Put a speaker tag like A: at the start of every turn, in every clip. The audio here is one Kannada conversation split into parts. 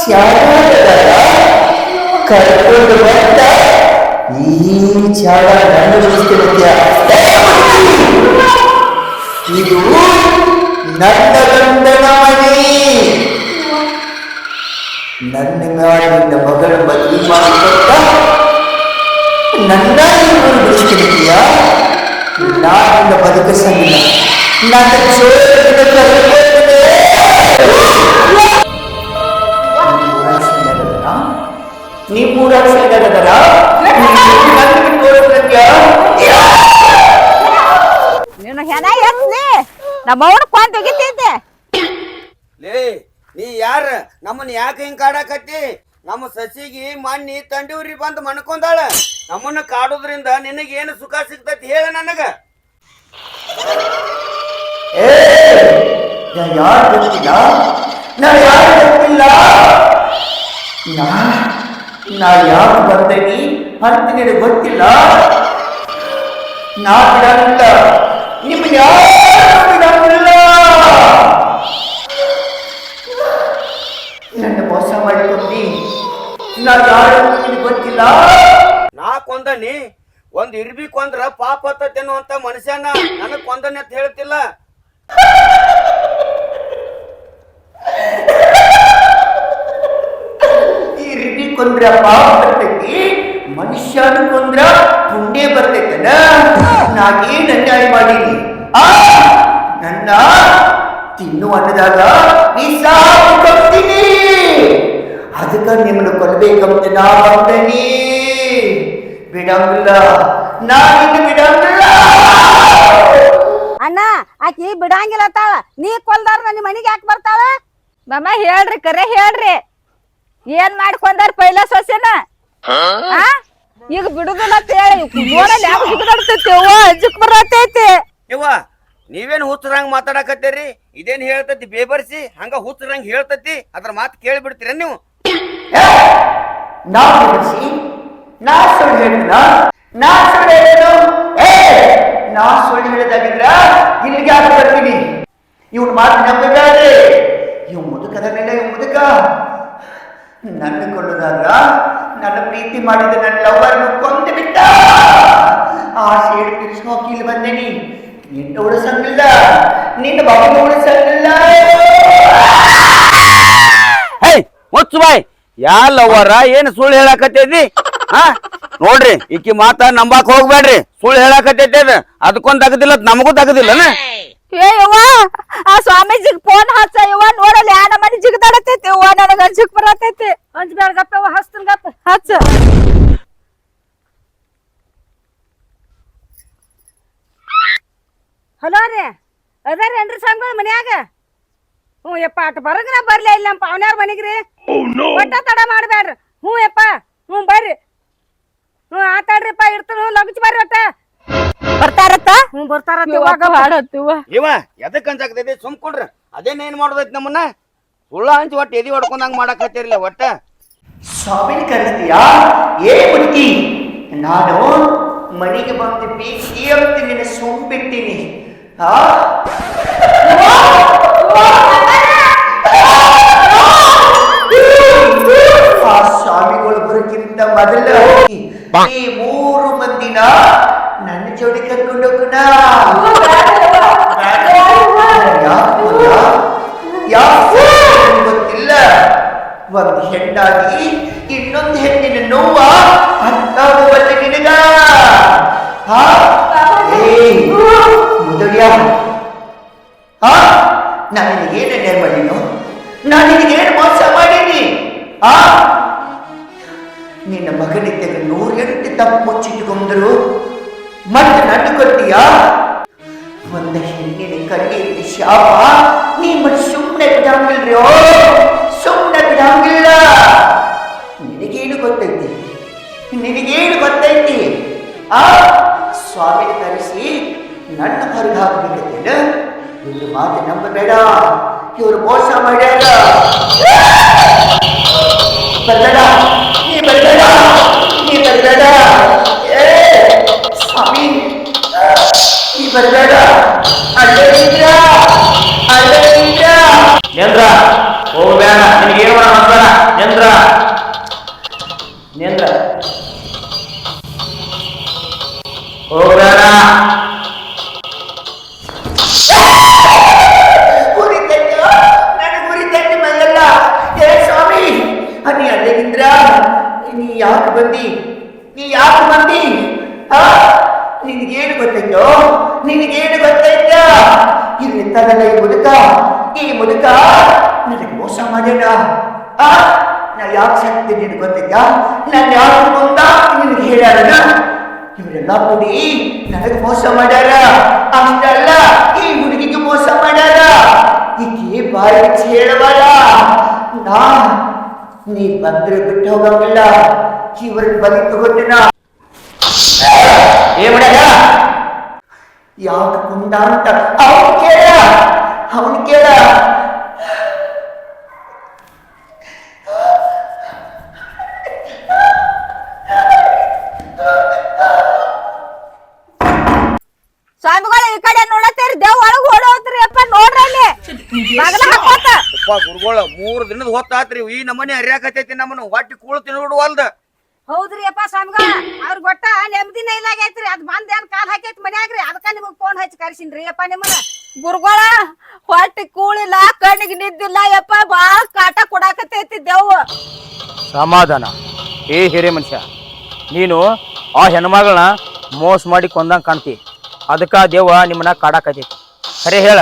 A: ಶಾಲೆಯಾಗ ಕರ್ಕೊಂಡು ಬಂದ ಈ ಜಾಗ ನಾನು ಇದು ನನ್ನ ಗಂಡನ ಮನೆ. ನನ್ನ ನಿನ್ನ ಮಗಳ ಮದುವೆ ಮಾಡಿಕೊಟ್ಟ ನನ್ನ ಇವರು ನಾನು ಬದುಕಿಸಲಿಲ್ಲ. ನನ್ನ ಚೋರಿನ ಕರ್ಕೊಂಡೆ. ನಿಮ್ಮೂರ ಶ್ರೀನಗರ
B: ನೀನು ಹೆಣ ಎತ್ಲಿ ನಮ್ಮ ಅವ್ನ ಕೊಂದ್ ಒಗಿತಿದ್ದೆ
C: ಲೇ ನೀ ಯಾರ? ನಮ್ಮನ್ನ ಯಾಕೆ ಹಿಂಗ್ ಕಾಡಾಕತ್ತಿ? ನಮ್ಮ ಸಸಿಗಿ ಮಣ್ಣಿ ತಂಡಿವ್ರಿ ಬಂದು ಮಣ್ಕೊಂದಾಳ ನಮ್ಮನ್ನ ಕಾಡೋದ್ರಿಂದ ನಿನಗೇನು ಸುಖ ಸಿಗ್ತೈತಿ ಹೇಳ ನನಗ.
A: ಏ ಯಾರು ಗೊತ್ತಿಲ್ಲ? ನಾ ಯಾರು ಗೊತ್ತಿಲ್ಲ? ನಾ ನಾ ಯಾಕೆ ಬಂದೀನಿ ಅಂತ ನಿನಗೆ ಗೊತ್ತಿಲ್ಲ? ನಾ ಬಿಡಂತ ನಿಮ್ಗೆ ಯಾರು ಬಿಡಂಗಿಲ್ಲ ನನ್ನ ಮೋಸ ಮಾಡಿಕೊಂಡಿ. ನಾ ಯಾರು ನಿನಗೆ ಗೊತ್ತಿಲ್ಲ?
C: ನಾ ಕೊಂದನಿ. ಒಂದ್ ಇರ್ಬಿ ಕೊಂದ್ರ ಪಾಪ ಹತ್ತತೇನೋ ಅಂತ ಮನುಷ್ಯನ ನನಗ್ ಕೊಂದನೆ ಅಂತ ಹೇಳ್ತಿಲ್ಲ.
A: ಕೊಂದ್ರ ಪಾಪ ಬರ್ತೈತಿ ಮನುಷ್ಯನ ಕೊಂದ್ರ ಪುಣ್ಯ ಬರ್ತೈತನ? ನಾಗೇನ್ ಅನ್ಯಾಯ ಮಾಡೀನಿ ಆ? ನನ್ನ ತಿನ್ನು ಅನ್ನದಾಗ ಕೊಡ್ತೀನಿ. ಅದಕ್ಕ ನಿಮ್ಮನ್ನು ಕೊಲ್ಬೇಕಂತ ನಾ ಬಂದನಿ. ಬಿಡಂಗಿಲ್ಲ. ನಾನಿನ್ನು ಬಿಡಂಗಿಲ್ಲ.
B: ಅಣ್ಣ ಆಕಿ ಬಿಡಂಗಿಲ್ಲ ತಾಳ ನೀ ಕೊಲ್ದಾರ ನನ್ನ ಮನೆಗೆ ಯಾಕೆ ಬರ್ತಾಳ? ಮಮ್ಮ ಹೇಳ್ರಿ ಕರೆ ಹೇಳ್ರಿ. ಏನ್ ಮಾಡ್ಕೊಂಡಾರ ಪೈಲ ಸೊಸೆನ? ಈಗ ಬಿಡುದಿಲ್ಲ ಅಂತ ಹೇಳಿ ನೋಡಲ್ಲ ಯಾವ ಜಿಗದಾಡ್ತೈತಿ ಅವ್ವ ಅಜ್ಜಕ್ ಬರತೈತಿ.
C: ಇವ ನೀವೇನ್ ಹುಚ್ಚರಂಗ್ ಮಾತಾಡಕತ್ತೀರಿ? ಇದೇನ್ ಹೇಳ್ತತಿ ಬೇಬರ್ಸಿ? ಹಂಗ ಹುಚ್ಚರಂಗ್ ಹೇಳ್ತತಿ? ಅದ್ರ ಮಾತು ಕೇಳಿ ನೀವು?
A: ಏ, ನಾ ಬಿಡಿಸಿ ನಾ ಸುಳ್ಳು ನಾ ಸುಳ್ಳು ಹೇಳೋದು ಏ ನಾ ಸುಳ್ಳು ಹೇಳೋದಾಗಿದ್ರ ಇಲ್ಲಿಗೆ ಯಾಕೆ ಬರ್ತೀನಿ? ಇವ್ನ ಮಾತು ನಂಬಬೇಡ್ರಿ ಇವ್ ಮುದುಕದ ಮೇಲೆ ಇವ್ ಮುದುಕ. ಕೊಳ್ಳುದಾಗ ನನ್ನ ಪ್ರೀತಿ ಮಾಡಿದ ನನ್ನ ಲವರ್ ಕೊಂದು ಬಿಟ್ಟ? ಆ ಸೇಡು ತಿರ್ಸ್ಕೋಕಿ ಇಲ್ಲಿ ಬಂದೇನಿ ನಿನ್ನ ಉಳಿಸಂಗಿಲ್ಲ. ನಿನ್ನ ಬಾಬು ಉಳಿಸಂಗಿಲ್ಲ.
C: ಹೇ ಬಾಯ್. ಯಾಲವ್ವರ ಏನ್ ಸುಳ್ಳು ಹೇಳಾಕತ್ತೈತಿ ಹಾ ನೋಡ್ರಿ, ಈಕಿ ಮಾತ ನಂಬಾಕ್ ಹೋಗ್ಬೇಡ್ರಿ. ಸುಳ್ಳು ಹೇಳಾಕತ್ತೈತಿ ಅದ. ಅದಕ್ಕೊಂದ್ ತಗದಿಲ್ಲ ನಮಗೂ ತಗದಿಲ್ಲನ?
B: ಏ ಯವ್ವ ಆ ಸ್ವಾಮೀಜಿಗ್ ಫೋನ್ ಹಚ್ಚ ಯವ್ವ ನೋಡಲ್ಲ ಯಾ ನಮ್ಮನಿ ಜಿಗದಾಡತೈತಿ ಯವ್ವ ನನಗ ಅಂಜಿಕ್ ಬರತೈತಿ. ಅಂಜ್ ಬೇಡ ಗಪ್ಪ ಯವ್ವ ಹಚ್ತನ್ ಗಪ್ಪ. ಹಚ್ಚ. ಹಲೋ ರೀ ಅದಾರೇನ್ರಿ ಸಂಘ ಮನ್ಯಾಗ? ಹ್ಞೂ ಯಪ್ಪ ಅಟ್ ಬರಗ್ ನಾ ಬರ್ಲೇ ಇಲ್ಲ ನಮ್ಮ ಪಾವನ್ಯಾರ ಮನಿಗ್ರಿ ಒಟ್ಟ ತಡ ಮಾಡ್ಬೇಡ್ರಿ ಹ್ಞೂ ಯಪ್ಪ ಹ್ಞೂ ಬರ್ರಿ. ಹ್ಞೂ ಆತಾಡ್ರಿಪ್ಪ ಇರ್ತಾನ ಹ್ಞೂ ಲಗಚ್ ಬರ್ರಿ ಒಟ್ಟ. ಬರ್ತಾರತ್ತ? ಹ್ಞೂ ಬರ್ತಾರತ್ತ ಇವಾಗ. ಮಾಡತ್ತವ
C: ಇವ. ಎದಕ್ ಅಂಜಾಕತೈತಿ ಸುಮ್ ಕೊಡ್ರ. ಅದೇನ್ ಏನ್ ಮಾಡೋದೈತಿ ನಮ್ಮನ್ನ? ಸುಳ್ಳ ಹಂಚಿ ಒಟ್ಟು ಎದಿ ಹೊಡ್ಕೊಂಡಂಗ್ ಮಾಡಾಕತ್ತಿರ್ಲಿ ಒಟ್ಟ.
A: ಸಾವಿನ ಕರೆಸ್ತೀಯಾ ಏ ಹುಡುಗಿ ನಾನು ಮನೆಗೆ ಬಂದು ಬೀಸಿ ಅಂತ ನಿನ್ನ ಸುಮ್ಬಿಡ್ತೀನಿ ಆ? ಆ ಸ್ವಾಮಿಗಳು ಬರೋಕ್ಕಿಂತ ಮೊದಲ ಈ ಮೂರು ಮಂದಿನ ಜೋಡಿ ಕರ್ಕೊಂಡು ಗೊತ್ತಿಲ್ಲ. ಒಂದ್ ಹೆಣ್ಣಾಗಿ ಇನ್ನೊಂದು ಹೆಣ್ಣಿನ ನೋವ ಅರ್ಥಾಗುವಲ್ಲ ನಿನಗ. ಮುದುಡ್ಯ ನಾನು ನಿನಗೇನು ಅನ್ಯಾಯ ಮಾಡೀನು? ನಾನು ನಿನಗೇನು ಮೋಸ ಮಾಡೀನಿ? ಆ ನಿನ್ನ ಮಗನಿದ್ದಾಗ ನೂರೆಂಟು ತಪ್ಪು ಮುಚ್ಚಿಟ್ಟುಕೊಂಡ್ರು. ಮತ್ತೆ ನನ್ನ ಕೊಟ್ಟಿಯ ಒಂದು ಹೆಣ್ಣಿನ ಕಡೆಯಲ್ಲಿ ಶಾಪ ನೀ ಮತ್ತೆ ಸುಮ್ಮನೆ ಬಿಡಂಗಿಲ್ರಿ ಸುಮ್ಮನೆ ಬಿಡಂಗಿಲ್ಲ. ನಿನಗೇನು ಗೊತ್ತೈತಿ? ನಿನಗೇನು ಗೊತ್ತೈತಿ? ಆ, ಸ್ವಾಮಿ ಕರೆಸಿ ನನ್ನ ಹೊರಗೆ ಹಾಕಬೇಕಂತೇನ ಇವ್ರ ಮಾತು ನಂಬಬೇಡ. ಇವ್ರು ಮೋಸ ಮಾಡ್ಯಾರ. ಬರಬೇಡ. ನೀ ಬರಬೇಡ. ನೀ ಬರಬೇಡ. ಏ ಸ್ವಾಮಿ. ಈ ಬರಬೇಡ. ಅಲ್ಲೇ ಇದ್ರ
D: ನೇಂದ್ರ ಹೋಗ್ಬೇಡ. ನಿನಗೆ ಏನು ಮಾಡ ಬೇಡ ನೇಂದ್ರ. ಹೋಗ್ಬೇಡ.
A: ನೀ ಯಾಕೆ ಬಂದಿ? ನೀ ಯಾಕೆ ಬಂದಿ? ಆ? ನಿನಗೇನು ಗೊತ್ತೈತೋ ನಿನಗೇನು ಗೊತ್ತೈತ ಇಲ್ಲಿ ತಗದ ಈ ಮುದುಕ ಈ ಮುದುಕ ನನಗೆ ಮೋಸ ಮಾಡ್ಯಾನ ಆ ನಾ ಯಾಕೆ ಶಕ್ತಿ ನಿನಗೆ ಗೊತ್ತೈತ ನಾನು ಯಾಕೆ ಮುಂದ ನಿನಗೆ ಹೇಳ್ಯಾರನ ಇವರೆಲ್ಲ ಕೂಡಿ ನನಗೆ ಮೋಸ ಮಾಡ್ಯಾರ ಅಷ್ಟಲ್ಲ ಈ ಹುಡುಗಿಗೆ ಮೋಸ ಮಾಡ್ಯಾರ ಈಕೆ ಬಾಯಿ ಬಿಚ್ಚಿ ಹೇಳಬಾರ ನಾ ನೀ ಬಂದ್ರೆ ಬಿಟ್ಟು ಹೋಗಂಗಿಲ್ಲ ಇವ್ರನ್ನ ಬಲಿ ತಗೊಂಡಿನ
D: ಏನ್ ಮಾಡ್ಯಾಗ
A: ಯಾಕೆ ಕುಂದ ಅಂತ ಅವನು ಕೇಳ ಅವನು ಕೇಳ.
B: ಸ್ವಾಮಿಗಳು ಈ ಕಡೆ ನೋಡತ್ತೀರಿ ದೇವ್ ಒಳಗ್ ಓಡೋತ್ರಿ ಅಪ್ಪ ನೋಡ್ರಿ ಅಲ್ಲಿ. ಬಾಗಲ ಹಾಕೋತ
C: ಅಪ್ಪ ಗುರುಗಳ ಮೂರ್ ದಿನದ ಹೊತ್ತಾತ್ರಿ ಈ ನಮ್ಮನೆ ಹರಿಯಾಕತೈತಿ ನಮ್ಮನ್ನ ಹೊಟ್ಟಿ ಕೂಳು ತಿನ್ಬಿಡುವಲ್ದ
B: ಹೌದ್ರಿ ಅಪ್ಪ ಸ್ವಾಮಿಗಳ? ಅವ್ರ ಗೊಟ್ಟ ನೆಮ್ಮದಿನ ಇಲ್ಲಾಗೈತ್ರಿ ಅದ್ ಬಂದ್ ಏನ್ ಕಾಲ್ ಹಾಕೈತಿ ಮನ್ಯಾಗ್ರಿ? ಅದಕ್ಕ ನಿಮಗ್ ಫೋನ್ ಹಚ್ಚಿ ಕರ್ಸಿನ್ರಿ ಅಪ್ಪ ನಿಮ್ಮನ್ನ. ಗುರುಗಳ, ಹೊಟ್ಟಿ ಕೂಳಿಲ್ಲ, ಕಣ್ಣಿಗೆ ನಿದ್ದಿಲ್ಲ ಯಪ್ಪ. ಬಾಳ ಕಾಟ ಕೊಡಾಕತೈತಿ ದೇವ್
D: ಸಮಾಧಾನ. ಏ ಹಿರೇ ಮನುಷ್ಯ, ನೀನು ಆ ಹೆಣ್ಮಗಳನ್ನ ಮೋಸ ಮಾಡಿ ಕೊಂದಂಗೆ ಕಾಣ್ತಿ. ಅದಕ್ಕೆ ದೇವ ನಿಮ್ಮನ್ನ ಕಾಡಾಕತೈತಿ ಖರೆ ಹೇಳ,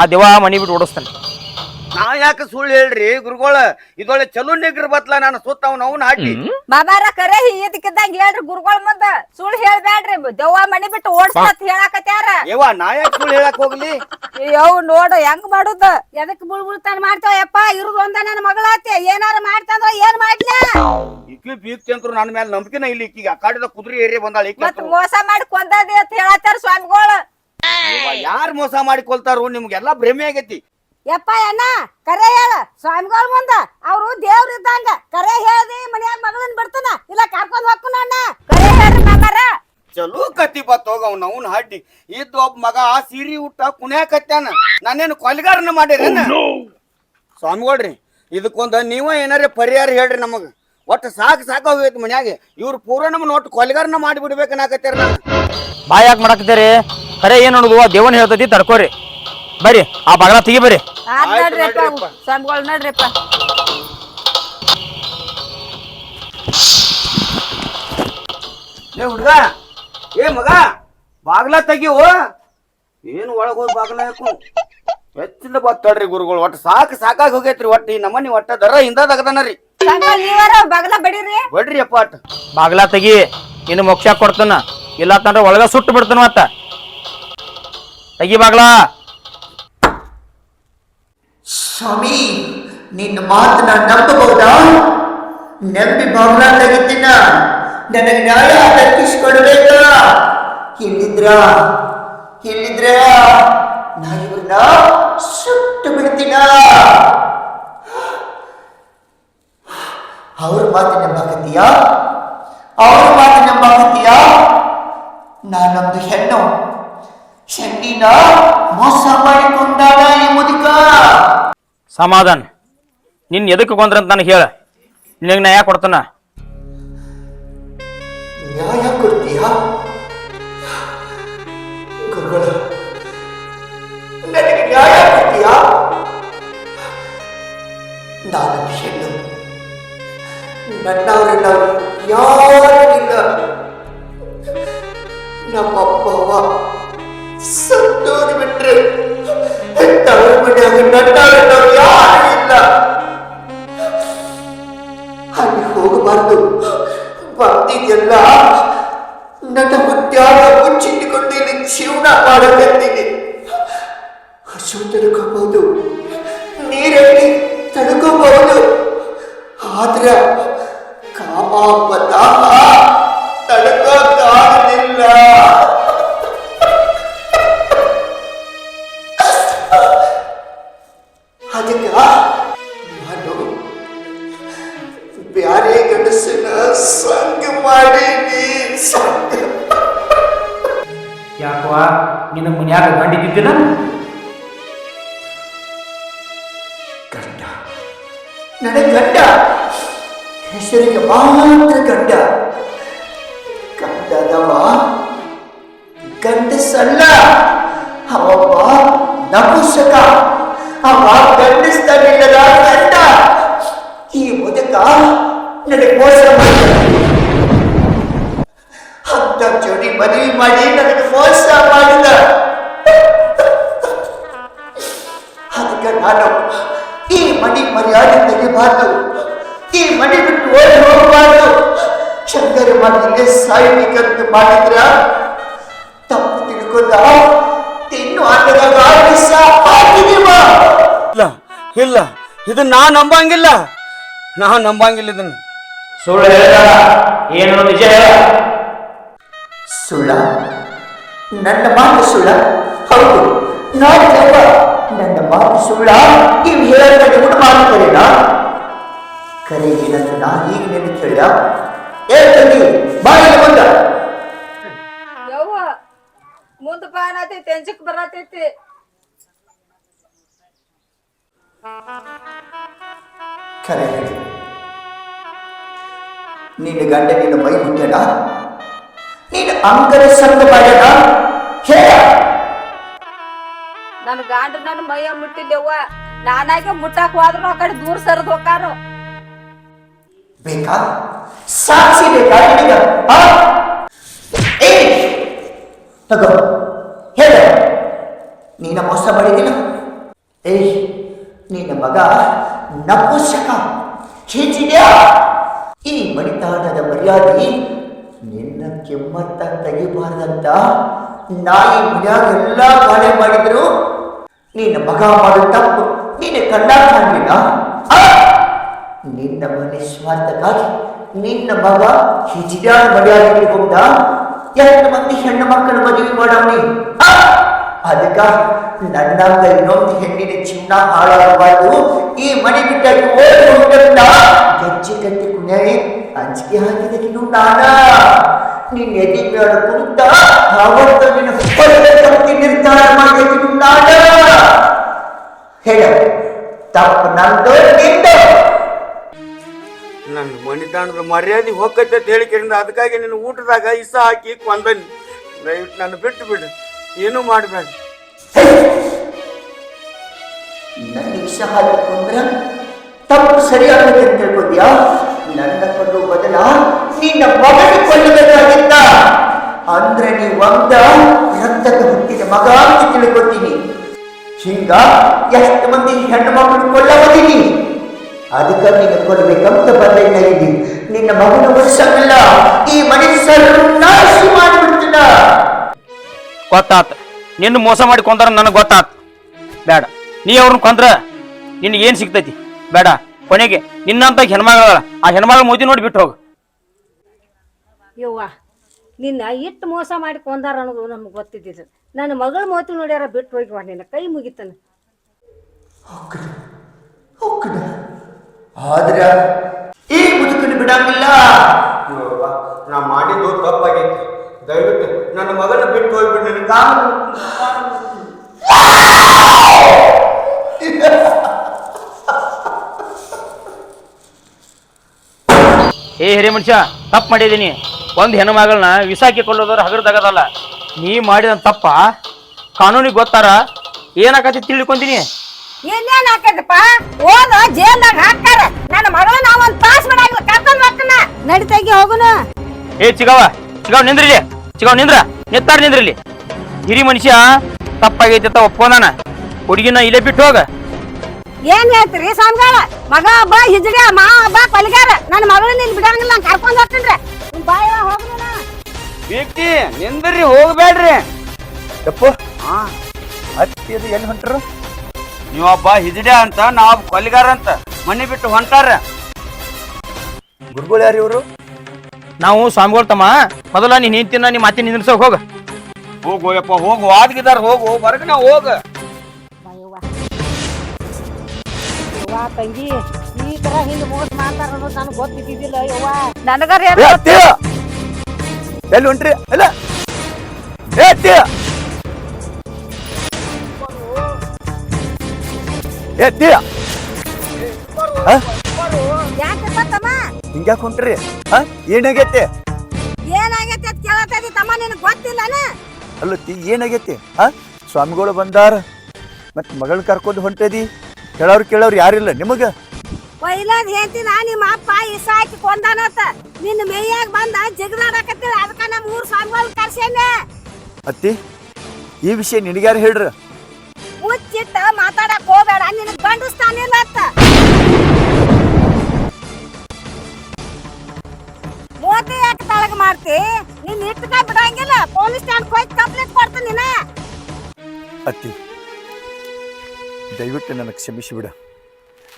D: ಆ ದೇವ ಮನಿ ಬಿಟ್ಟು ಓಡಿಸ್ತಾನೆ.
C: ನಾ ಯಾಕೆ ಸುಳ್ಳು ಹೇಳ್ರಿ? ಗುರುಗಳ ಇದೊಳ್ಳೆ ಚಲೋ ನಿಗ್ರ ಬತ್ಲ ನಾನು ಸುತ್ತ ಅವ್ನ ಅವ್ನ ಹಾಕಿ.
B: ಬಾಬಾರ ಕರೆ ಇದಕ್ಕಿದ್ದಂಗ ಹೇಳ್ರಿ ಗುರುಗಳ ಮುಂದ. ಸುಳ್ಳು ಹೇಳ್ಬ್ಯಾಡ್ರಿ. ದೆವ್ವ ಮನಿ ಬಿಟ್ಟು ಓಡ್ಸತ್ ಹೇಳಾಕತ್ಯಾರ.
C: ಯವ್ವ ನಾ ಯಾಕೆ ಸುಳ್ಳು ಹೇಳಕ್ ಹೋಗ್ಲಿ?
B: ಯವ್ ನೋಡು ಹೆಂಗ್ ಮಾಡುದ? ಎದಕ್ ಬುಳ್ ಬುಳ್ತಾನ ಮಾಡ್ತಾವ ಯಪ್ಪ ಇರುದ್ ಒಂದ ನನ್ನ ಮಗಳಾತಿ. ಏನಾರ ಮಾಡ್ತಂದ್ರ ಏನ್ ಮಾಡ್ಲ
C: ಇಕ್ಕಿ ಬೀಗ್ತಿ ಅಂತ್ರು ನನ್ನ ಮೇಲೆ ನಂಬಿಕೆನ ಇಲ್ಲಿ ಈಕಿಗೆ. ಅಕಾಡಿದ ಕುದುರೆ ಏರಿ ಬಂದಾಳ ಈಕಿ
B: ಮತ್ತೆ ಮೋಸ ಮಾಡಿ ಕೊಂದದಿ ಅಂತ ಹೇಳತ್ತಾರ ಸ್ವಾಮಿಗಳು.
C: ಯಾರು ಮೋಸ ಮಾಡಿ ಕೊಲ್ತಾರು? ನಿಮ್ಗೆಲ್ಲಾ ಭ್ರಮೆ ಆಗೈತಿ.
B: ಯಪ್ಪ ಅಣ್ಣ ಕರೆ ಹೇಳ. ಸ್ವಾಮಿಗಳ ಮುಂದ ಅವ್ರು ದೇವ್ರ ಇದ್ದಂಗ. ಕರೆ ಹೇಳಿ ಮನ್ಯಾಗ ಮಗಳನ್ ಬಿಡ್ತಾನ ಇಲ್ಲ ಕರ್ಕೊಂಡ್ ಹೋಗ್ತಾನ ಅಣ್ಣ. ಕರೆ ಹೇಳ್ರಿ ಮಾಮಾರ.
C: ಚಲೋ ಕತಿ ಬತ್ ಹೋಗ ಅವ್ನ ಅವ್ನ ಹಡ್ಡಿ. ಇದ್ದ ಒಬ್ಬ ಮಗ ಆ ಸೀರಿ ಊಟ ಕುಣ್ಯಾಕತ್ಯಾನ. ನಾನೇನು ಕೊಲ್ಗಾರನ ಮಾಡಿರೇನ? ಸ್ವಾಮಿಗಳ್ರಿ ಇದಕ್ಕೊಂದ ನೀವ ಏನಾರ ಪರಿಹಾರ ಹೇಳ್ರಿ ನಮಗ. ಒಟ್ಟು ಸಾಕು ಸಾಕು ಹೋಗೈತಿ ಮನ್ಯಾಗ. ಇವ್ರು ಪೂರ ನಮ್ಮನ್ನ ಒಟ್ಟು ಕೊಲ್ಗಾರನ ಮಾಡಿ ಬಿಡ್ಬೇಕನ್ನಾಕತ್ಯಾರ ನಾನು
D: ಬಾ ಯಾಕೆ ಮಾಡಾಕತ್ತೀರಿ? ಕರೆ ಏನು ನೋಡುದು ದೇವನ್ ಹೇಳ್ತೈತಿ ತಡ್ಕೋರಿ. ಬರ್ರಿ ಆ ಬಗಲ ತೆಗಿ ಬರ್ರಿ.
B: ಆತ್
C: ಆಯ್ತು
B: ನೋಡ್ರಿಪ್ಪ.
C: ನಡ್ರಿಪ್ಪ.
B: ಸ್ವಾಮಿಗಳು ನೋಡ್ರಿಪ್ಪ
C: ಏ ಹುಡ್ಗ ಏ ಮಗ ಬಾಗ್ಲ ತೆಗಿವು ಏನು ಒಳಗ ಹೋಗಿ ಬಾಗ್ಲ ಹಾಕು ಹೆಚ್ಚಿಂದ ಬತ್ತಡ್ರಿ ಗುರುಗಳು ಒಟ್ಟು ಸಾಕು ಸಾಕಾಗಿ ಹೋಗೈತ್ರಿ ಒಟ್ಟು. ಈ ನಮ್ಮನಿ ಒಟ್ಟ ದರ ಹಿಂದ ತಗದನರಿ
B: ಸ್ವಾಮಿಗಳು ನೀವಾರ ಬಗಲ ಬಡೀರಿ?
C: ಬಡ್ರಿ ಅಪ್ಪ ಅಟ್
D: ಬಾಗ್ಲ ತೆಗಿ ಇನ್ನು ಮೋಕ್ಷ ಕೊಡ್ತಾನ. ಇಲ್ಲ ತಂದ್ರೆ ಒಳಗ ಸುಟ್ಟು ಬಿಡ್ತಾನ ಮತ್ತ. ತೆಗಿ ಬಾಗ್ಲ.
A: ಸ್ವಾಮಿ, ನಿನ್ನ ಮಾತನ್ನ ನಂಬಬಹುದಾ? ನಂಬಿ ಬಾಗ್ಲ ತೆಗಿತೀನ ನನಗೆ ನ್ಯಾಯ ದಕ್ಕಿಸ್ಕೊಡ್ಬೇಕಾ? ಇಲ್ಲಿದ್ರ? ಇಲ್ಲಿದ್ರ? ನಾ ಇವ್ರನ್ನ ಸುಟ್ಟು ಬಿಡ್ತೀನ? ಅವ್ರ ಮಾತು ನಂಬಾಕತ್ತೀಯ? ಅವ್ರ ಮಾತು ನಂಬಾಕತ್ತೀಯ? ನಾನೊಂದು ಹೆಣ್ಣು. ಶಂಡಿನ ಮೋಸ ಮಾಡಿಕೊಂಡಾಗ ಈ ಮುದುಕ
D: ಸಮಾಧಾನ. ನಿನ್ ಎದಕ್ಕೆ ಕೊಂದ್ರಂತ ನನಗೆ ಹೇಳ. ನಿನಗೆ ನ್ಯಾಯ ಕೊಡ್ತಾನ.
A: ನ್ಯಾಯ ಕೊಡ್ತೀಯ? ಗುರುಗಳ, ನನಗೆ ನ್ಯಾಯ ಕೊಡ್ತೀಯ? ನಾನು ಹೆಣ್ಣು. ನನ್ನವರನ್ನವರು ಯಾರಿಲ್ಲ ನಮ್ಮಪ್ಪವ್ವ ಸತ್ತೋಗಿ ಬಿಟ್ರೆ ನನ್ನವರನ್ನವರು ಯಾರು ಇಲ್ಲ. ಅಲ್ಲಿ ಹೋಗಬಾರ್ದು. ಬರ್ತಿದ್ಯಲ್ಲ ನಟ ಮುತ್ಯಾಗ ಮುಚ್ಚಿಟ್ಟುಕೊಂಡು ಇಲ್ಲಿ ಜೀವನ ಮಾಡಕತ್ತೀನಿ ಹಸು ನೀರಲ್ಲಿ ತಡ್ಕೋಬಹುದು ಹೆಸರಿಗೆ ಮಾತ್ರ ಗಂಡ ಗಂಡದವ ಗಂಡಸಲ್ಲ ಅವೊಬ್ಬ ನಪುಸಕ ಅವ ಗಂಡಸ್ತನಿಲ್ಲದ ಗಂಡ ಈ ಮುದಕ ನನಗೆ ಮೋಸ ಮಾಡಿದ ಅಂತ ಜೋಡಿ ಮದುವೆ ಮಾಡಿ ನನಗೆ ಮೋಸ ಮಾಡಿದ ಅದಕ್ಕೆ ನಾನು ಈ ಮನೆ ಮರ್ಯಾದೆ ತೆಗಿಬಾರ್ದು ಈ ಮನೆ ಬಿಟ್ಟು ಓಡಿ ಹೋಗಬಾರದು. ಶಂಕರ ಮಾತಿಗೆ ಸಾಯ್ಬೇಕಂತ ಮಾಡಿದ್ರ ತಪ್ಪು ತಿಳ್ಕೊಂಡ ತಿನ್ನು ಅನ್ನದಾಗ ವಿಷ ಹಾಕಿದೀವ
C: ಇಲ್ಲ ಇಲ್ಲ ಇದು ನಾ ನಂಬಂಗಿಲ್ಲ. ನಾ ನಂಬಂಗಿಲ್ಲ ಇದನ್ನ.
D: ಸುಳ್ಳು ಹೇಳಿದಾಗ ಏನು ನಿಜ ಹೇಳ.
A: ಸುಳ್ಳ? ನನ್ನ ಮಾತು ಸುಳ್ಳ? ಹೌದು ನಾನು ನನ್ನ ಮಾತು ಸುಳ್ಳ? ನೀವು ಹೇಳಿದ ಗುಣ ಮಾಡುತ್ತೇನಾ ಕರೆಗೇನಂತ ನಾನು ಈಗ ನಿನ್ನ ಕೇಳ ಏ ತಂಗಿ ಬಾಯಿಗೆ ಬಂದ.
B: ಯವ್ವ ಮುಂದ ಬಾನತೈತಿ ತೆಂಜಕ್ಕೆ ಬರತೈತಿ.
A: ಕರೆ ಹೇಳಿ. ನಿನ್ನ ಗಂಡ ನಿನ್ನ ಮೈ ಹುಟ್ಟ್ಯಾನ ನೀನು ಅಂಕರ ಸಂಘ ಮಾಡ್ಯಾನ? ಹೇಳ.
B: ನನ್ ಗಾಂಡ ನನ್ನ ಮೈಯ ಮುಟ್ಟಿದ್ದೆವ್ವ ನಾನಾಗೆ ಮುಟ್ಟಾಕ ಹೋದ್ರು ಆ ಕಡೆ ದೂರ ಸರಿದು ಹೋಗಾರು
A: ಬೇಕಾ? ಸಾಕ್ಷಿ ಬೇಕಾ? ಹೇಳಿದ? ಏ! ತಗೋ, ಹೇಳ. ನೀನ ಮೋಸ ಮಾಡಿದಿನ ಏಯ್ ನಿನ್ನ ಮಗ ನಪುಸಕ ಹೀಚಿದ್ಯಾ ಈ ಮಣಿತಾಣದ ಮರ್ಯಾದೆ ನಿನ್ನ ಕೆಮ್ಮತ್ತ ತೆಗಿಬಾರ್ದಂತ ನಾಯಿ ಮನ್ಯಾಗೆಲ್ಲ ಗಾಳಿ ಮಾಡಿದ್ರು. ನಿನ್ನ ಮಗ ಮಾಡೋ ತಪ್ಪು ನೀನೆ ಕಣ್ಣ ಕಾಣಲಿಲ್ಲ? ನಿನ್ನ ಮನೆ ಸ್ವಾರ್ಥಕ್ಕಾಗಿ ನಿನ್ನ ಮಗ ಹಿಜಿಡ್ಯಾಳ ಮಡಿಯಾಗಿ ಹೋಗ್ದ. ಎರಡು ಮಂದಿ ಹೆಣ್ಣು ಮಕ್ಕಳ ಮದುವೆ ಮಾಡವನಿ? ಅದಕ್ಕ ನನ್ನ ಇನ್ನೊಂದು ಹೆಣ್ಣಿನ ಚಿನ್ನ ಹಾಳಾಗಬಾರ್ದು. ಈ ಮನೆ ಬಿಟ್ಟಾಗಿ ಓಡಿ ಕಟ್ಟಿ ಕುಣಿಯಾಗಿ ಅಂಜಿಕೆ ಹಾಕಿದಕಿನು ನಾನ ನಿನ್ನ ಎದೆ ಬೇಡ ಕುಂತ ನಿನ್ನ ನಿರ್ಧಾರ ಮಾಡಿದಕಿನು ನಾನ ಹೇಳ, ತಪ್ಪು ನಿಂದು.
C: ನನ್ನ ಮಣಿದಾಣದ ಮರ್ಯಾದೆ ಅಂತ ಹೇಳಿಕೆಯಿಂದ ಅದಕ್ಕಾಗಿ ನಿನ್ನ ಊಟದಾಗ ಇಸ ಹಾಕಿ ಕೊಂದನಿ. ದಯವಿಟ್ಟು ನನ್ನ ಬಿಟ್ಟು ಬಿಡು. ಏನೂ ಮಾಡಬೇಡ.
A: ನನಗೆ ಸಹ ಕೊಂದ್ರ ತಪ್ಪು ಸರಿಯಾಗುತ್ತೆ ಅಂತ ತಿಳ್ಕೊಂಡ್ಯಾ ನನ್ನ ಕೊಂಡು ಬದಲ ನಿನ್ನ ಮಗನ ಕೊಲ್ಲಬೇಕಾಗಿತ್ತ? ಅಂದ್ರೆ ನೀ ಒಂದ ರಕ್ತದ ಹುಟ್ಟಿದ ಮಗ ಅಂತ ತಿಳ್ಕೊತೀನಿ ಹಿಂಗ ಎಷ್ಟು ಮಂದಿ ಹೆಣ್ಣು ಮಕ್ಕಳು ಕೊಳ್ಳಬದೀನಿ ಅದಕ್ಕೆ ನೀನು ಕೊಡ್ಬೇಕಂತ ಇದ್ದೀನಿ ನಿನ್ನ ಮಗನ ವರ್ಷವಿಲ್ಲ ಈ ಮನೆ ಸರ್ವನಾಶ ಮಾಡಿಬಿಡ್ತೀನ.
D: ಗೊತ್ತಾತ. ನಿನ್ನ ಮೋಸ ಮಾಡಿ ಕೊಂದ್ರ ನನಗೆ ಗೊತ್ತಾತ. ಬೇಡ. ನೀ ಅವ್ರನ್ನ ಕೊಂದ್ರ ನಿನಗೆ ಏನು ಸಿಗ್ತೈತಿ? ಬೇಡ. ಕೊನೆಗೆ ನಿನ್ನಂತ ಹೆಣ್ಮಗಳ ಆ ಹೆಣ್ಮಗಳ ಮೋದಿ ನೋಡಿ ಬಿಟ್ಟು ಹೋಗು.
B: ಯವ್ವ ನಿನ್ನ ಇಟ್ಟು ಮೋಸ ಮಾಡಿ ಕೊಂದಾರ ಅನ್ನೋದು ನಮ್ಗೆ ಗೊತ್ತಿದ್ದಿದ್ದು. ನನ್ನ ಮಗಳ ಮೋತಿ ನೋಡ್ಯಾರ ಬಿಟ್ಟು ಹೋಗಿ ನಿನ್ನ ಕೈ ಮುಗಿತಾನೆ.
A: ಹೋಗ್ಕಡ ಹೋಗ್ಕಡ ಆದ್ರ ಈ ಮುದುಕನ್ನು ಬಿಡಂಗಿಲ್ಲ.
C: ನಾ ಮಾಡಿದ್ದು ತಪ್ಪಾಗೈತಿ. ದಯವಿಟ್ಟು ನನ್ನ ಮಗನ ಬಿಟ್ಟು ಹೋಗ್ಬಿಟ್ಟು ನನ್ನ ಕಾಲು
D: ಏ ಹಿರಿ ಮನುಷ್ಯ ತಪ್ಪು ಮಾಡಿದ್ದೀನಿ. ಒಂದು ಹೆಣ್ಮಗಳನ್ನ ವಿಸಾಕಿ ಕೊಳ್ಳೋದ್ರ ಹಗರದಾಗದಲ್ಲ. ನೀ ಮಾಡಿದ ತಪ್ಪ? ಕಾನೂನಿಗೆ ಗೊತ್ತಾರ? ಏನಾಗತ್ತೆ ತಿಳ್ಕೊಂತೀನಿ
B: ಏನೇನ್ ಹಾಕದಪ್ಪ ಓದ ಜೇಲ್ದಾಗ ಹಾಕ್ತಾರ ನನ್ನ ಮಗಳು ನಾವ್ ಒಂದ್ ಪಾಸ್ ಮಾಡಾಗಿಲ್ಲ ಕರ್ಕೊಂಡ್ ಬರ್ತಾನ ನಡಿತಾಗಿ ಹೋಗುನ.
D: ಏ ಚಿಗವ ಚಿಗವ್ ನಿಂದ್ರಿಲಿ. ಚಿಗವ್ ನಿಂದ್ರ ನಿತ್ತಾರ ನಿಂದ್ರಿಲಿ. ಹಿರಿ ಮನುಷ್ಯ ತಪ್ಪಾಗೈತೆ ಅಂತ ಒಪ್ಕೊಂದಾನ ಹುಡುಗಿನ ಇಲ್ಲೇ ಬಿಟ್ಟು ಹೋಗ.
B: ಏನ್ ಹೇಳ್ತೀರಿ ಸಾಮ್ಗಾಳ ಮಗ ಹಬ್ಬ ಹಿಜಡಿ ಮಾ ಹಬ್ಬ ಪಲಿಗಾರ ನನ್ನ ಮಗಳನ್ನ ಇಲ್ಲಿ ಬಿಡಂಗಿಲ್ಲ ನಾನ್ ಕರ್ಕೊಂಡ್ ಹೋಗ್ತೇನ್ರಿ. ಬಾಯ ಹೋಗುನ
C: ವ್ಯಕ್ತಿ ನಿಂದ್ರಿ ಹೋಗ್ಬೇಡ್ರಿ.
A: ಯಪ್ಪ ಅತ್ತಿ ಅದು ಎಲ್ಲಿ ಹೊಂಟ್ರು?
C: ನೀವೊಬ್ಬ ಹಿಜಡೆ ಅಂತ ನಾವ್ ಕೊಲ್ಲಿಗಾರ ಅಂತ ಮನೆ ಬಿಟ್ಟು ಹೊಂಟಾರ.
A: ಗುರುಗಳು ಯಾರು ಇವರು?
D: ನಾವು ಸ್ವಾಮಿಗಳು ತಮ್ಮ. ಮೊದಲ ನೀನ್ ನಿಂತಿನ ನಿಮ್ಮ ಮಾತಿ ನಿಂದ್ರಸೋಕ್ ಹೋಗ.
C: ಹೋಗು ಯಪ್ಪ ಹೋಗು. ವಾದ್ಗಿದಾರ ಹೋಗು. ನಾವು ಹೋಗ.
B: ಯವ್ವ ತಂಗಿ ಈ ತರ ಹಿಂಗ್ ಮೋಸ ಮಾಡ್ತಾರ ಅನ್ನೋದು ನನಗೆ ನನಗಾರ ಯವ್ವ. ನನಗರ
A: ಎಲ್ಲಿ ಹೊಂಟ್ರಿ? ಅಲ್ಲ. ಏ ಅತ್ತಿ ಏ ಅತ್ತಿ ಹ? ಹಿಂಗ್ಯಾಕ್ ಹೊಂಟ್ರಿ? ಹಾ? ಏನಾಗೈತೆ?
B: ಏನಾಗೈತಿ ಅಂತ ಕೇಳತ್ತದಿ ತಮ್ಮ ನಿನಗೆ ಗೊತ್ತಿಲ್ಲನ?
A: ಅಲ್ಲತ್ತಿ ಏನಾಗೈತಿ? ಹಾ? ಸ್ವಾಮಿಗಳು ಬಂದಾರ. ಮತ್ ಮಗಳ್ ಕರ್ಕೊಂಡು ಹೊಂಟದಿ? ಕೇಳೋರು ಕೇಳೋರು ಯಾರಿಲ್ಲ ನಿಮಗ?
B: ಒಯ್ಲದ್ ಹೇಳ್ತೀನ ನಿಮ್ಮ ಅಪ್ಪ ಇಸ ಹಾಕಿ ಕೊಂದಾನತ್ತ ನಿನ್ನ ಮೇಯಾಗ ಬಂದ ಜಿಗದಾಡಕತ್ತಿಲ್ಲ ಅದಕ್ಕ ನಮ್ಮ ಊರ್ ಸ್ವಾಮಿಗಳು ಕರ್ಸೇನೆ
A: ಅತ್ತಿ ಈ ವಿಷಯ ನಿನಗ್ಯಾರು ಹೇಳ್ರ?
B: ಮುಚ್ಚಿಟ್ಟ ಮಾತಾಡಕ್ ಹೋಗ್ಬೇಡ, ನಿನಗ್ ಗಂಡಸ್ತಾನಿಲ್ಲ ಅತ್ತ ಮೋತಿ ಯಾಕೆ ತಳಗ ಮಾಡ್ತಿ? ನಿನ್ ಇಟ್ಕ ಬಿಡಂಗಿಲ್ಲ, ಪೊಲೀಸ್ ಸ್ಟ್ಯಾಂಡ್ ಹೋಗಿ ಕಂಪ್ಲೇಂಟ್ ಕೊಡ್ತೀನಿ ನೀನ.
A: ಅತ್ತಿ, ದಯವಿಟ್ಟು ನನಗೆ ಕ್ಷಮಿಸಿ ಬಿಡ.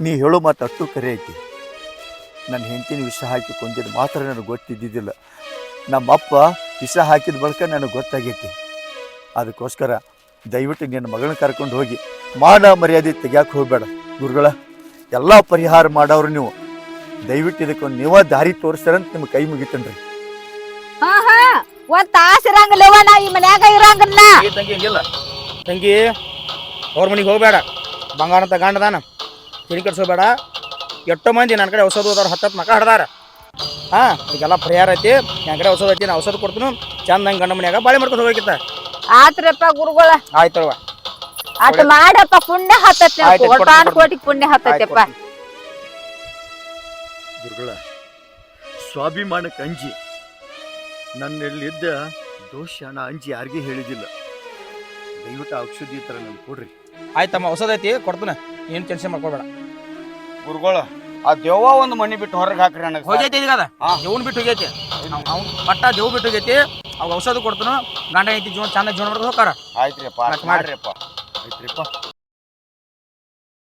A: ನೀ ಹೇಳೋ ಮಾತು ಅಷ್ಟು ಕರೆ ಐತಿ. ನನ್ನ ಹೆಂಡತಿನ ವಿಷ ಹಾಕಿ ಕೊಂದಿದ್ದು ಮಾತ್ರ ನನಗೆ ಗೊತ್ತಿದ್ದಿದ್ದಿಲ್ಲ. ನಮ್ಮಪ್ಪ ವಿಷ ಹಾಕಿದ ಬಳಿಕ ನನಗೆ ಗೊತ್ತಾಗೈತಿ. ಅದಕ್ಕೋಸ್ಕರ ದಯವಿಟ್ಟು ನಿನ್ನ ಮಗಳನ್ನ ಕರ್ಕೊಂಡು ಹೋಗಿ ಮಾನ ಮರ್ಯಾದೆ ತೆಗ್ಯಾಕೆ ಹೋಗ್ಬೇಡ. ಗುರುಗಳ ಎಲ್ಲ ಪರಿಹಾರ ಮಾಡೋರು ನೀವು. ದಯವಿಟ್ಟು ಇದಕ್ಕೊಂದು ನೀವ ದಾರಿ ತೋರಿಸ್ತಾರಂತ ನಿಮ್ಮ ಕೈ ಮುಗಿತನ್ರಿ.
B: ಹಾ ಹಾ ಒಂದ್ ತಾಸ ಇರಂಗಿಲ್ಲವ ನಾ ಈ ಮನ್ಯಾಗ ಇರಂಗಿಲ್ಲ.
D: ಏ ತಂಗಿ ಇಲ್ಲ ತಂಗಿ ಅವ್ರ ಮನೆಗೆ ಹೋಗ್ಬೇಡ. ಬಂಗಾರ ಅಂತ ಗಂಡದಾನ ತಿಳಿ ಕಟ್ಸೋಬೇಡ ಎಷ್ಟೋ ಮಂದಿ ನನ್ನ ಕಡೆ ಔಷಧ ಹೋದವ್ರು ಹತ್ತತ್ತು ಮಕ ಹಡ್ದಾರ. ಹಾ ಈಗೆಲ್ಲ ಪರಿಹಾರ ಐತಿ. ನನ್ನ ಕಡೆ ಔಷಧ ಐತಿ ನಾ ಔಷಧ ಕೊಡ್ತೀನಿ. ಚಂದಂಗೆ ಗಂಡ ಮನ್ಯಾಗ ಬಾಳೆ ಮಾಡ್ಕೊಂಡು ಹೋಗಿತ್ತ
B: ಆತ್ರಪ್ಪ ಗುರುಗಳ.
D: ಆಯ್ತಲ್ವ
B: ಅಟ್ ಮಾಡಪ್ಪ ಪುಣ್ಯ ಹತ್ತತ್ತೆ
D: ಆಯ್ತು,
B: ಕೋಟಾನು
D: ಕೊಡ್ತೀನಿ.
B: ಕೋಟಿ ಪುಣ್ಯ ಹತ್ತತ್ತಪ್ಪ
A: ದುರ್ಗಳ ಸ್ವಾಭಿಮಾನಕ್ಕೆ ಅಂಜಿ ನನ್ನಲ್ಲಿದ್ದ ದೋಷ ನಾ ಅಂಜಿ ಯಾರಿಗೂ ಹೇಳಿದಿಲ್ಲ. ದಯವಿಟ್ಟು ಆ ಔಷಧಿ ಥರ ನನ್ಗೆ ಕೊಡ್ರಿ.
D: ಆಯ್ತಮ್ಮ ಔಷಧ ಐತಿ ಕೊಡ್ತೀನಿ. ಏನು ಟೆನ್ಷನ್ ಮಾಡ್ಕೋಬೇಡ.
C: ಗುರುಗಳ ಆ ದೆವ್ವ ಒಂದು ಮನಿ ಬಿಟ್ಟು ಹೊರಗೆ ಹಾಕ್ರಿ ನನಗೆ
D: ಹೋಗೈತಿ ಈಗ ಅದ
C: ಹಾ.
D: ದೇವ್ನ ಬಿಟ್ಟು ಹೋಗೈತಿ? ಅವ್ನು ಪಟ್ಟ ದೇವ್ ಬಿಟ್ಟು ಹೋಗೈತಿ. ಅವ್ ಔಷಧ ಕೊಡ್ತಾನು ಗಂಡ ಐತಿ ಜೀವನ ಚಂದ ಜೀವನ ಮಾಡ್ಕೊಂಡು ಹೋಗಾರ
C: ಆಯ್ತ್ರಿಪ್ಪ
D: ಮತ್ತ್ ಮಾಡ್ರಿ.
C: ಮಾಡ್ರಿಪ್ಪ
A: ಆಯ್ತ್ರಿಪ್ಪ